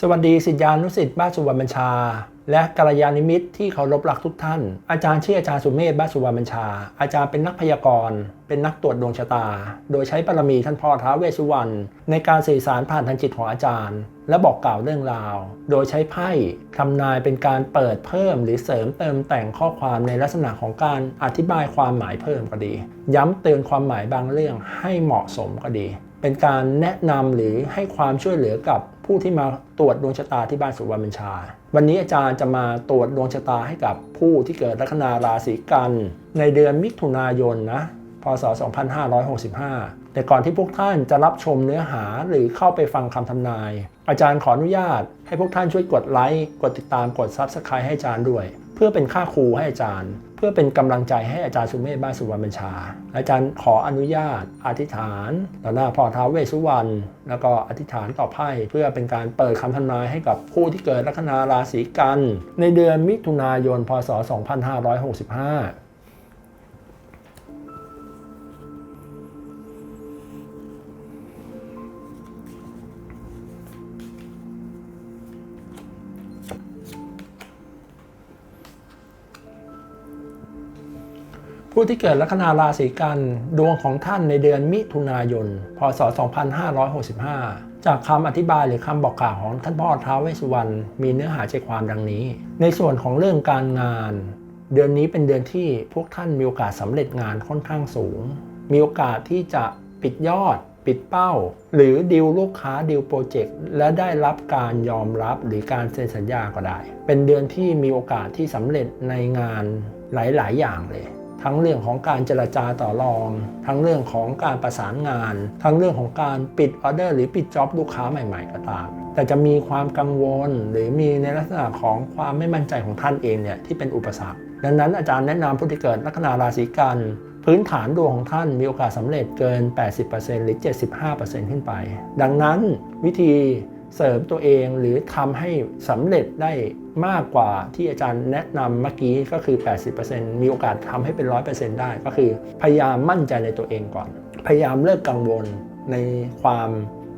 สวัสดีสิทธิานุสิทธิ์บ้านสุวรรณบัญชา และกัลยาณมิตรที่เคารพรักทุกท่าน อาจารย์ชื่ออาจารย์สุเมธบ้านสุวรรณบัญชา อาจารย์เป็นนักพยากรณ์ เป็นนักตรวจดวงชะตา โดยใช้บารมีท่านพ่อท้าเวสุวรรณในการสื่อสารผ่านทางจิตของอาจารย์ และบอกกล่าวเรื่องราว โดยใช้ไพ่ทำนายเป็นการเปิดเพิ่มหรือเสริมเติมแต่งข้อความในลักษณะของการอธิบายความหมายเพิ่มก็ดี ย้ำเตือนความหมายบางเรื่องให้เหมาะสมก็ดี เป็นการแนะนำหรือให้ความช่วยเหลือกับ ผู้ที่มาตรวจดวงชะตาที่บ้านสุวรรณบัญชา วันนี้อาจารย์จะมาตรวจดวงชะตาให้กับผู้ที่เกิดลัคนาราศีกัน ในเดือนมิถุนายนนะพศ 2565 แต่ก่อนที่พวกท่านจะรับชมเนื้อหาหรือเข้าไปฟังคำทำนาย อาจารย์ขออนุญาตให้พวกท่านช่วยกดไลค์ กดติดตาม กด Subscribe ให้อาจารย์ด้วย พื่อเป็นค่าครูให้อาจารย์ เพื่อเป็นกำลังใจให้อาจารย์สุเมธบ้านสุวรรณบัญชา อาจารย์ขออนุญาต อธิษฐานต่อหน้าพ่อท้าวเวสสุวรรณแล้วก็อธิษฐานต่อไพ่เพื่อเป็นการเปิดคำทำนายให้กับผู้ที่เกิดลัคนาราศีกัน ในเดือนมิถุนายนพศ 2565 ผู้ที่เกิดลัคนาราศีกันดวงของท่านในเดือนมิถุนายน พศ 2565 จากคำอธิบายหรือคำบอกกล่าวของท่านพ่อท้าวเวสสุวรรณมีเนื้อหาใจความดังนี้ ในส่วนของเรื่องการงาน เดือนนี้เป็นเดือนที่พวกท่านมีโอกาสสำเร็จงานค่อนข้างสูง มีโอกาสที่จะปิดยอด ปิดเป้า หรือดิวลูกค้าดิวโปรเจกต์และได้รับการยอมรับหรือการเซ็นสัญญาก็ได้ เป็นเดือนที่มีโอกาสที่สำเร็จในงานหลาย ๆ อย่างเลย ทั้งเรื่องของการเจรจาต่อรอง ทั้งเรื่องของการประสานงาน ทั้งเรื่องของการปิดออเดอร์หรือปิดจ็อบลูกค้าใหม่ ๆ ก็ตาม แต่จะมีความกังวลหรือมีในลักษณะของความไม่มั่นใจของท่านเองเนี่ยที่เป็นอุปสรรค ดังนั้นอาจารย์แนะนำผู้ที่เกิดลัคนาราศีกันพื้นฐานดวงของท่านมีโอกาสสำเร็จเกิน 80%หรือ 75%ขึ้นไป ดังนั้นวิธี เสริมตัวเองหรือทำให้สำเร็จได้มากกว่าที่อาจารย์แนะนำเมื่อกี้ก็คือ 80%มีโอกาสทำให้เป็น 100%ได้ ก็คือพยายามมั่นใจในตัวเองก่อน พยายามเลิกกังวลในความ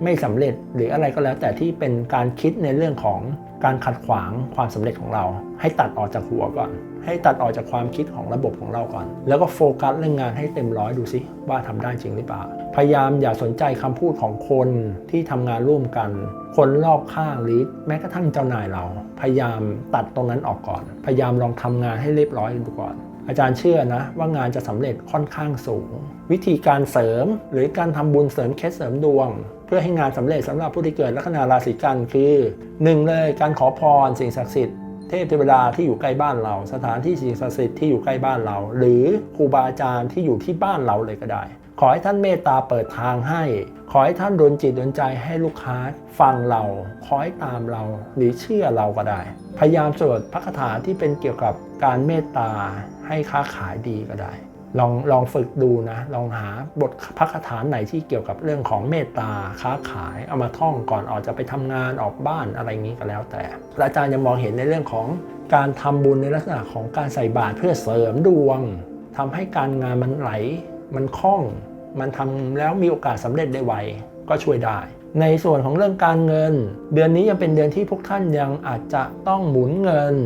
ไม่สำเร็จหรืออะไรก็แล้ว แต่ที่เป็นการคิดในเรื่องของการขัดขวางความสำเร็จของเรา ให้ตัดออกจากหัวก่อน ให้ตัดออกจากความคิดของระบบของเราก่อน แล้วก็โฟกัสเรื่องงานให้เต็มร้อยดูซิว่าทำได้จริงหรือเปล่า พยายามอย่าสนใจคำพูดของคนที่ทำงานร่วมกัน คนรอบข้างหรือแม้กระทั่งเจ้านายเรา พยายามตัดตรงนั้นออกก่อน พยายามลองทำงานให้เรียบร้อยดูก่อนอาจารย์เชื่อนะว่างานจะสำเร็จค่อนข้างสูง วิธีการเสริมหรือการทำบุญเสริมเคสเสริมดวง พื่อให้งานสำเร็จสำหรับผู้ที่เกิดลัคนาราศีกันคือ1เลยการขอพรสิ่งศักดิ์สิทธิ์เทพเทวดาที่อยู่ใกล้บ้านเรา สถานที่สิ่งศักดิ์สิทธิ์ที่อยู่ใกล้บ้านเรา หรือครูบาอาจารย์ที่อยู่ที่บ้านเราเลยก็ได้ ขอให้ท่านเมตตาเปิดทางให้ ขอให้ท่านดลจิตดลใจให้ลูกค้าฟังเราคอยตามเราหรือเชื่อเราก็ได้ พยายามสวดพระคาถาที่เป็นเกี่ยวกับการเมตตาให้ค้าขายดีก็ได้ ลองลองฝึกดูนะ ลองหาบทพระคาถาไหนที่เกี่ยวกับเรื่องของเมตตาค้าขายเอามาท่องก่อนออกจะไปทำงานออกบ้านอะไรงี้ก็แล้วแต่และอาจารย์ยังมองเห็นในเรื่องของการทำบุญในลักษณะของการใส่บาตรเพื่อเสริมดวงทำให้การงานมันไหล มันคล่อง มันทำแล้วมีโอกาสสำเร็จได้ไวก็ช่วยได้ ในส่วนของเรื่องการเงิน เดือนนี้ยังเป็นเดือนที่พวกท่านยังอาจจะต้องหมุนเงิน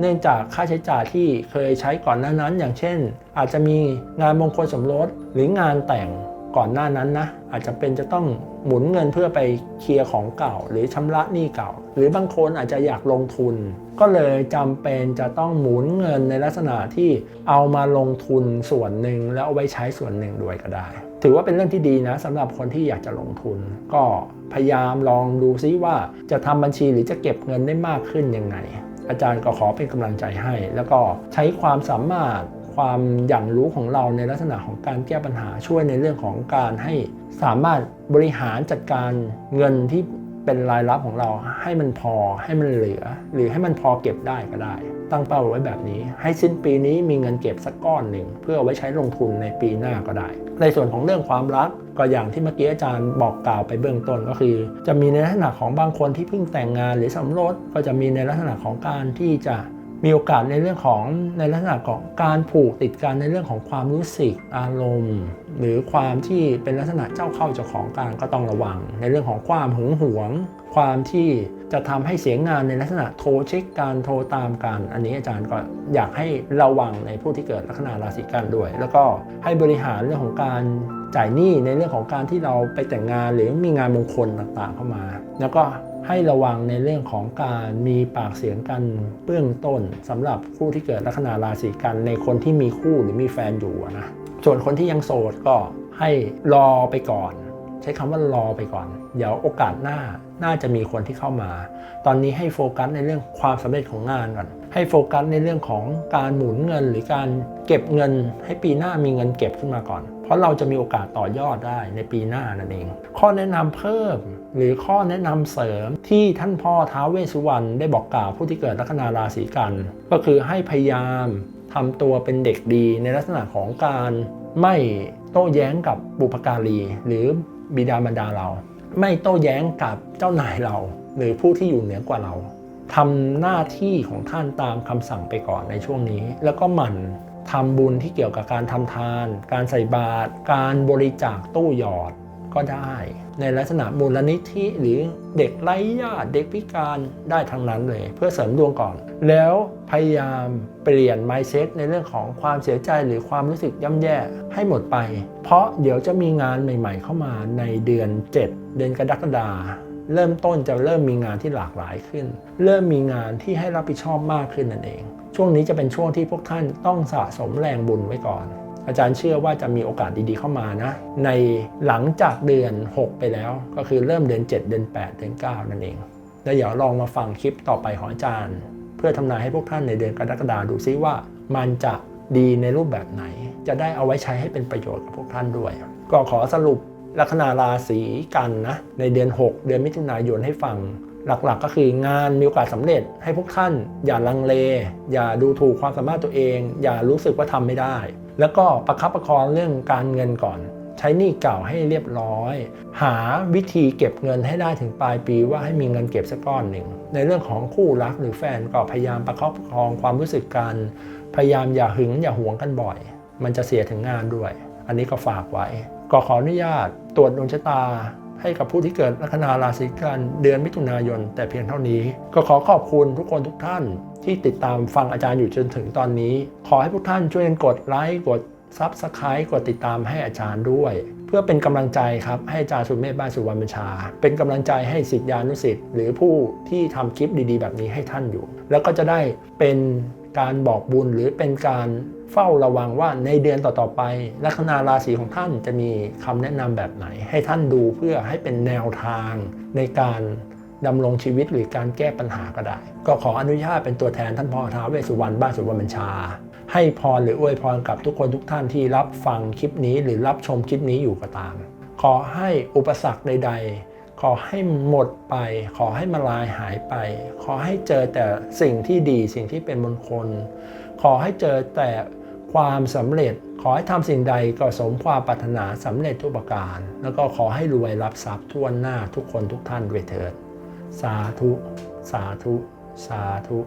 เนื่องจากค่าใช้จ่ายที่เคยใช้ก่อนหน้านั้น อย่างเช่น อาจจะมีงานมงคลสมรสหรืองานแต่งก่อนหน้านั้นนะอาจจะเป็นจะต้องหมุนเงินเพื่อไปเคลียร์ของเก่า หรือชำระหนี้เก่า หรือบางคนอาจจะอยากลงทุน ก็เลยจำเป็นจะต้องหมุนเงินในลักษณะที่เอามาลงทุนส่วนหนึ่งแล้วเอาไว้ใช้ส่วนหนึ่งด้วยก็ได้ ถือว่าเป็นเรื่องที่ดีนะสำหรับคนที่อยากจะลงทุน ก็พยายามลองดูซิว่าจะทำบัญชีหรือจะเก็บเงินได้มากขึ้นยังไง อาจารย์ก็ขอเป็นกำลังใจให้ แล้วก็ใช้ความสามารถความอย่างรู้ของเราในลักษณะของการแก้ปัญหาช่วยในเรื่องของการให้สามารถบริหารจัดการเงินที่เป็นรายรับของเราให้มันพอให้มันเหลือ หรือให้มันพอเก็บได้ก็ได้ ตั้งเป้าไว้แบบนี้ ให้สิ้นปีนี้มีเงินเก็บสักก้อนหนึ่ง เพื่อเอาไว้ใช้ลงทุนในปีหน้าก็ได้ ในส่วนของเรื่องความรักก็อย่างที่เมื่อกี้อาจารย์บอกกล่าวไปเบื้องต้นก็คือ จะมีในลักษณะของบางคนที่เพิ่งแต่งงานหรือสมรสก็จะมีในลักษณะของการที่จะ มีโอกาสในเรื่องของในลักษณะของการผูกติดกันในเรื่องของความรู้สึกอารมณ์ หรือความที่เป็นลักษณะเจ้าเข้าเจ้าของกันก็ต้องระวัง ในเรื่องของความหึงหวง ความที่จะทำให้เสียงานในลักษณะโทรเช็คการโทรตามกัน อันนี้อาจารย์ก็อยากให้ระวังในผู้ที่เกิดลัคนาราศีกันด้วย แล้วก็ให้บริหารเรื่องของการจ่ายหนี้ในเรื่องของการที่เราไปแต่งงานหรือมีงานมงคลต่างๆเข้ามา แล้วก็ ให้ระวังในเรื่องของการมีปากเสียงกันเบื้องต้นสำหรับผู้ที่เกิดลัคนาราศีกันในคนที่มีคู่หรือมีแฟนอยู่นะส่วนคนที่ยังโสดก็ให้รอไปก่อน ใช้คำว่ารอไปก่อน เดี๋ยวโอกาสหน้าน่าจะมีคนที่เข้ามา ตอนนี้ให้โฟกัสในเรื่องความสำเร็จของงานก่อนให้โฟกัสในเรื่องของการหมุนเงินหรือการเก็บเงิน ให้ปีหน้ามีเงินเก็บขึ้นมาก่อน ราะเราจะมีโอกาสต่อยอดได้ในปีหน้านั่นเอง ข้อแนะนำเพิ่ม หรือข้อแนะนำเสริมที่ท่านพ่อท้าวเวสสุวรรณได้บอกกล่าวผู้ที่เกิดลัคนาราศีกัน ก็คือให้พยายามทำตัวเป็นเด็กดีในลักษณะของการไม่โต้แย้งกับบุพการี หรือบิดามารดาเรา ไม่โต้แย้งกับเจ้านายเรา หรือผู้ที่อยู่เหนือกว่าเราทำหน้าที่ของท่านตามคำสั่งไปก่อนในช่วงนี้ แล้วก็หมั่น ทำบุญที่เกี่ยวกับการทำทาน การใส่บาตรการบริจาคตู้หยอดก็ได้ ในลักษณะมูลนิธิหรือเด็กไร้ญาติเด็กพิการได้ทั้งนั้นเลย เพื่อเสริมดวงก่อน แล้วพยายามเปลี่ยน mindset ในเรื่องของความเสียใจหรือความรู้สึกย่ำแย่ให้หมดไป เพราะเดี๋ยวจะมีงานใหม่ ๆ เข้ามาในเดือน 7 เดือนกรกฎา เริ่มต้นจะเริ่มมีงานที่หลากหลายขึ้น เริ่มมีงานที่ให้รับผิดชอบมากขึ้นนั่นเอง ช่วงนี้จะเป็นช่วงที่พวกท่านต้องสะสมแรงบุญไว้ก่อน อาจารย์เชื่อว่าจะมีโอกาสดีๆเข้ามานะ ในหลังจากเดือน 6 ไปแล้ว ก็คือเริ่มเดือน 7 เดือน 8 เดือน 9 นั่นเอง แล้วเดี๋ยวลองมาฟังคลิปต่อไปของอาจารย์ เพื่อทำนายให้พวกท่านในเดือนกรกฎาดูซิว่า มันจะดีในรูปแบบไหน จะได้เอาไว้ใช้ให้เป็นประโยชน์กับพวกท่านด้วย ก็ขอสรุป ลัคนาราศีกันนะในเดือน 6 เดือนมิถุนายนให้ฟัง หลักๆ ก็คืองานมีโอกาสสำเร็จ ให้พวกท่าน อย่าลังเล อย่าดูถูกความสามารถตัวเอง อย่ารู้สึกว่าทำไม่ได้ แล้วก็ประคับประคองเรื่องการเงินก่อน ใช้หนี้เก่าให้เรียบร้อย หาวิธีเก็บเงินให้ได้ถึงปลายปีว่าให้มีเงินเก็บสักก้อนหนึ่งในเรื่องของคู่รักหรือแฟนก็พยายามประคับประคองความรู้สึกกัน พยายามอย่าหึงอย่าหวงกันบ่อย มันจะเสียถึงงานด้วย อันนี้ก็ฝากไว้ ก็ขออนุญาตตรวจดวงชะตา ให้กับผู้ที่เกิดลัคนาราศีกันเดือนมิถุนายน แต่เพียงเท่านี้ ก็ขอขอบคุณทุกคนทุกท่าน ที่ติดตามฟังอาจารย์อยู่จนถึงตอนนี้ ขอให้พวกท่านช่วยกดไลค์กดซับสไครต์กดติดตามให้อาจารย์ด้วย เพื่อเป็นกำลังใจครับให้อาจารย์สุเมธบ้านสุวรรณบัญชา เป็นกำลังใจให้สิทธิานุสิทธิ์หรือผู้ที่ทำคลิปดีๆ แบบนี้ให้ท่านอยู่ แล้วก็จะได้เป็น การบอกบุญหรือเป็นการเฝ้าระวังว่าในเดือนต่อๆไป ลัคนาราศีของท่านจะมีคำแนะนำแบบไหน ให้ท่านดูเพื่อให้เป็นแนวทางในการดำรงชีวิตหรือการแก้ปัญหาก็ได้ ก็ขออนุญาตเป็นตัวแทนท่านพ่อท้าวเวสสุวรรณบ้านสุวรรณบัญชา ให้พรหรืออวยพรกับทุกคนทุกท่านที่รับฟังคลิปนี้หรือรับชมคลิปนี้อยู่ก็ตาม ขอให้อุปสรรคใด ๆ ขอให้หมดไป ขอให้มาลายหายไป ขอให้เจอแต่สิ่งที่ดีสิ่งที่เป็นมงคล ขอให้เจอแต่ความสำเร็จ ขอให้ทำสิ่งใดก็สมความปรารถนาสำเร็จทุกประการ แล้วก็ขอให้รวยรับทรัพย์ทั่วหน้าทุกคนทุกท่านด้วยเถิด สาธุ สาธุ สาธุ